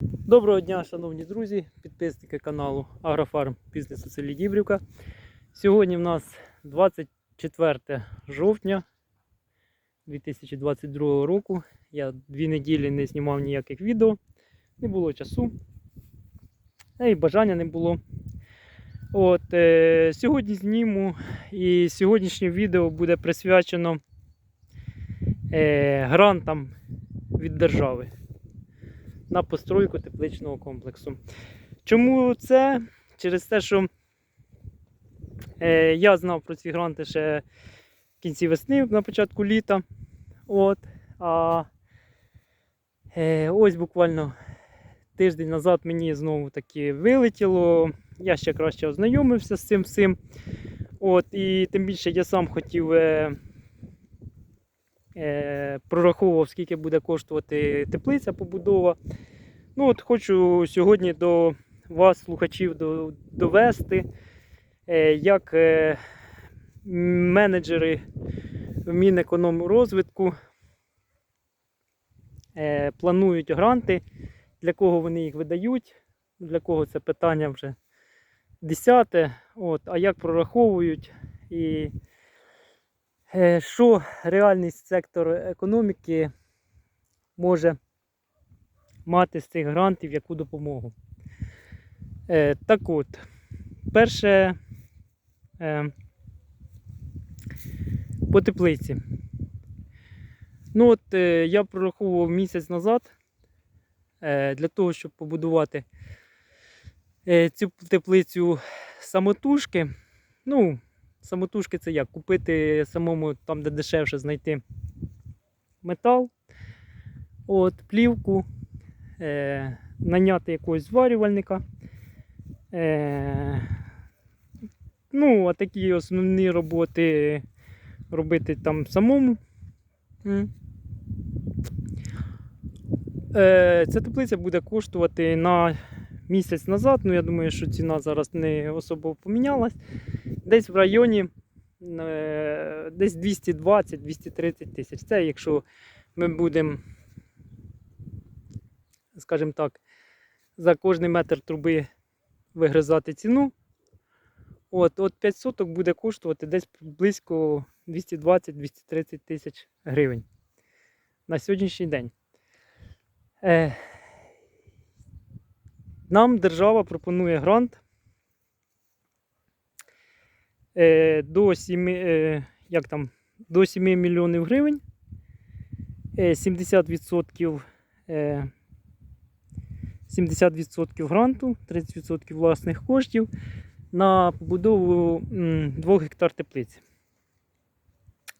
Доброго дня, шановні друзі, підписники каналу Агрофарм бізнесу селі Дібрівка. Сьогодні в нас 24 жовтня 2022 року. Я дві неділі не знімав ніяких відео, не було часу, і бажання не було. От, е, сьогодні зніму і сьогоднішнє відео буде присвячено е, грантам від держави на постройку тепличного комплексу. Чому це? Через те, що е, я знав про ці гранти ще в кінці весни, на початку літа. От, а е, ось буквально тиждень назад мені знову таки вилетіло. Я ще краще ознайомився з цим всім. От, і тим більше я сам хотів. Е, прораховував, скільки буде коштувати теплиця побудова. Ну от Хочу сьогодні до вас, слухачів, довести, е, як е, менеджери в Мінекономрозвитку е, планують гранти, для кого вони їх видають, для кого це питання вже десяте. От, а як прораховують і Е, що реальний сектор економіки може мати з цих грантів яку допомогу. Е, Так от, перше е, по теплиці. Ну от е, я прораховував місяць назад е, для того, щоб побудувати е, цю теплицю самотужки. Ну, Самотужки це як? Купити самому там, де дешевше знайти метал, от, плівку, е, наняти якогось зварювальника. Е, ну, а такі основні роботи робити там самому. Е, Ця теплиця буде коштувати на місяць назад. Ну, я думаю, що ціна зараз не особо помінялась десь в районі е, десь 220-230 тисяч. Це якщо ми будемо, скажімо так, за кожний метр труби вигризати ціну. От, от 5 соток буде коштувати десь близько 220-230 тисяч гривень на сьогоднішній день. Е, Нам держава пропонує грант е, до 7, е, як там, до 7 мільйонів гривень. Е, 70%, е, 70% гранту, 30% власних коштів на побудову м, 2 гектар теплиці.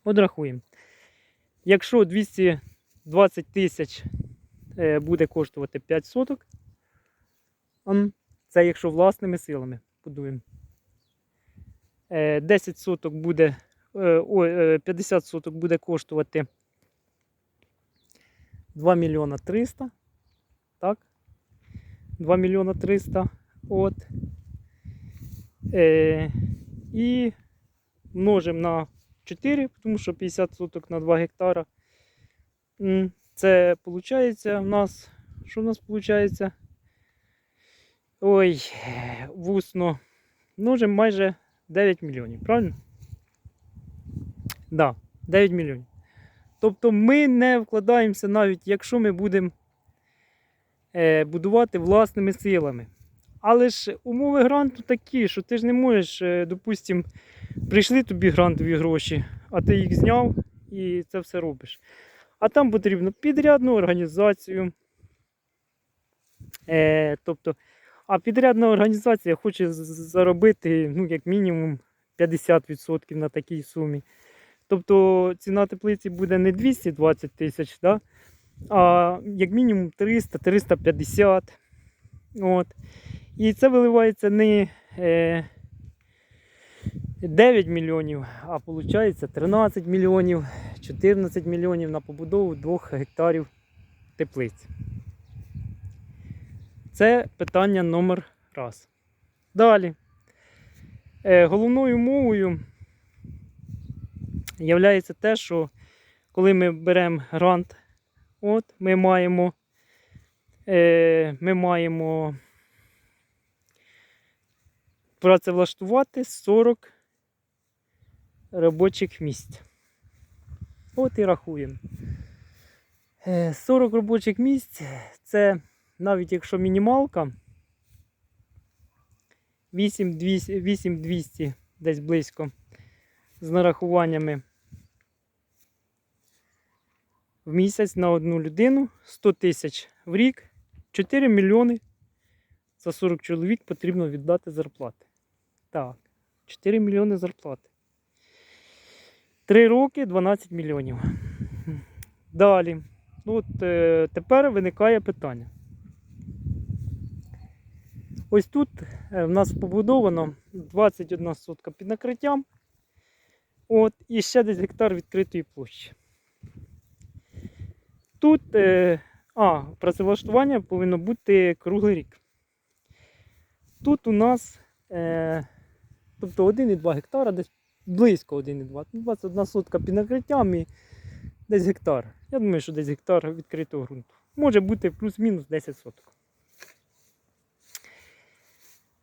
От рахуємо. Якщо 220 тисяч буде коштувати 5 соток, це якщо власними силами будуємо. Е, 10 соток буде, е, ой, е, 50 соток буде коштувати 2 мільйона 300. Так? 2 мільйона 300. От. Е, і множимо на 4, тому що 50 соток на 2 гектара. Це виходить у нас. Що в нас виходить? Ой, вусно. Множимо майже 9 мільйонів, правильно? Так, да, 9 мільйонів. Тобто ми не вкладаємося навіть, якщо ми будемо е, будувати власними силами. Але ж умови гранту такі, що ти ж не можеш, е, допустимо, прийшли тобі грантові гроші, а ти їх зняв і це все робиш. А там потрібно підрядну організацію. Е, тобто, а підрядна організація хоче заробити ну, як мінімум 50% на такій сумі. Тобто ціна теплиці буде не 220 тисяч, да? а як мінімум 300-350. От. І це виливається не е, 9 мільйонів, а виходить 13 мільйонів, 14 мільйонів на побудову 2 гектарів теплиць. Це питання номер раз. Далі. Е, головною мовою є те, що коли ми беремо грант, от, ми маємо е, ми маємо працевлаштувати 40 робочих місць. От і рахуємо. Е, 40 робочих місць це навіть якщо мінімалка 8200, 8200 десь близько з нарахуваннями в місяць на одну людину 100 тисяч в рік, 4 мільйони за 40 чоловік потрібно віддати зарплати. Так, 4 мільйони зарплати. 3 роки 12 мільйонів. Далі. Ну, От е, тепер виникає питання. Ось тут е, в нас побудовано 21 сотка під накриттям. От, і ще десь гектар відкритої площі. Тут е, а, працевлаштування повинно бути круглий рік. Тут у нас е, тобто 1,2 гектара, десь близько 1,2. 21 сотка під накриттям і десь гектар. Я думаю, що десь гектар відкритого ґрунту. Може бути плюс-мінус 10 соток.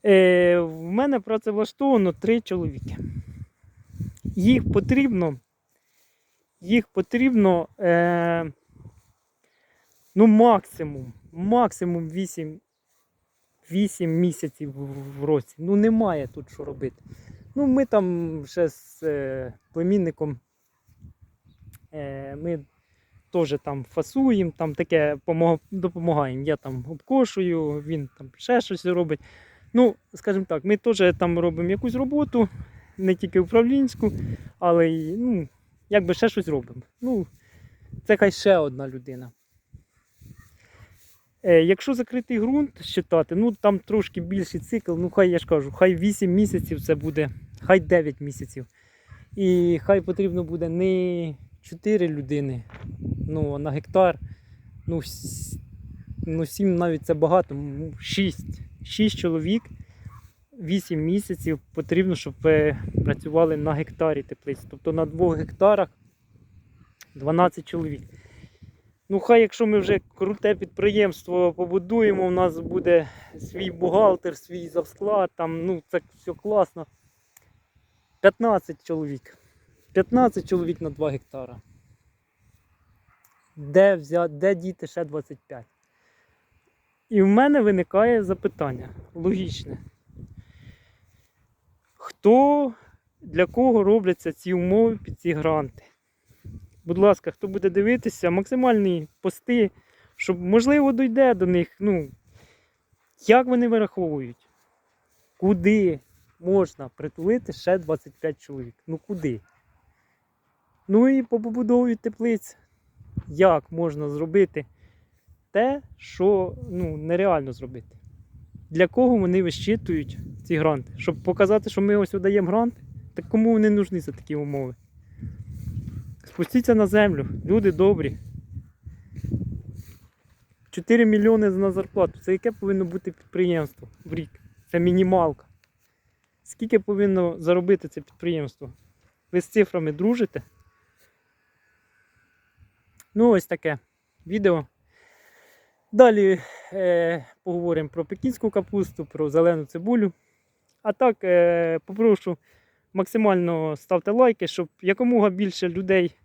Е, в мене працевлаштовано 3 чоловіки. Їх потрібно, їх потрібно е, ну, максимум, максимум 8, 8 місяців в році. Ну, немає тут що робити. Ну, ми там ще з е, племінником е, ми теж там фасуємо, там таке допомагаємо. Я там обкошую, він там ще щось робить. Ну, скажімо так, ми теж там робимо якусь роботу, не тільки управлінську, але й ну, якби ще щось робимо. Ну, це хай ще одна людина. Е, якщо закритий ґрунт считати, ну там трошки більший цикл, ну хай я ж кажу, хай 8 місяців це буде, хай 9 місяців. І хай потрібно буде не 4 людини ну, на гектар. Ну, ну 7 навіть це багато, 6. 6 чоловік 8 місяців потрібно, щоб ви працювали на гектарі теплиці. Тобто на 2 гектарах 12 чоловік. Ну, хай, якщо ми вже круте підприємство побудуємо, у нас буде свій бухгалтер, свій завсклад, там, ну, це все класно. 15 чоловік. 15 чоловік на 2 гектара. Де взяти, де діти ще 25? І в мене виникає запитання логічне. Хто для кого робляться ці умови під ці гранти? Будь ласка, хто буде дивитися, максимальні пости, щоб можливо дойде до них. Ну, як вони вираховують? Куди можна притулити ще 25 чоловік? Ну куди? Ну і по побудові теплиць. Як можна зробити те, що ну, нереально зробити? Для кого вони вищитують ці гранти? Щоб показати, що ми ось даємо гранти? Так кому вони нужні за такі умови? Спустіться на землю, люди добрі. 4 мільйони на зарплату. Це яке повинно бути підприємство в рік? Це мінімалка. Скільки повинно заробити це підприємство? Ви з цифрами дружите? Ну, ось таке відео. Далі е, поговоримо про пекінську капусту, про зелену цибулю. А так, е, попрошу максимально ставте лайки, щоб якомога більше людей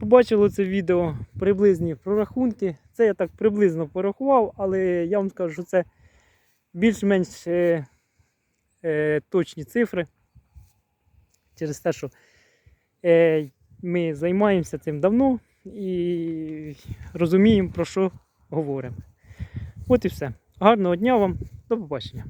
побачило це відео. Приблизні прорахунки. Це я так приблизно порахував, але я вам скажу, що це більш-менш е, е, точні цифри. Через те, що е, ми займаємося цим давно і розуміємо, про що говоримо. От і все. Гарного дня вам, до побачення.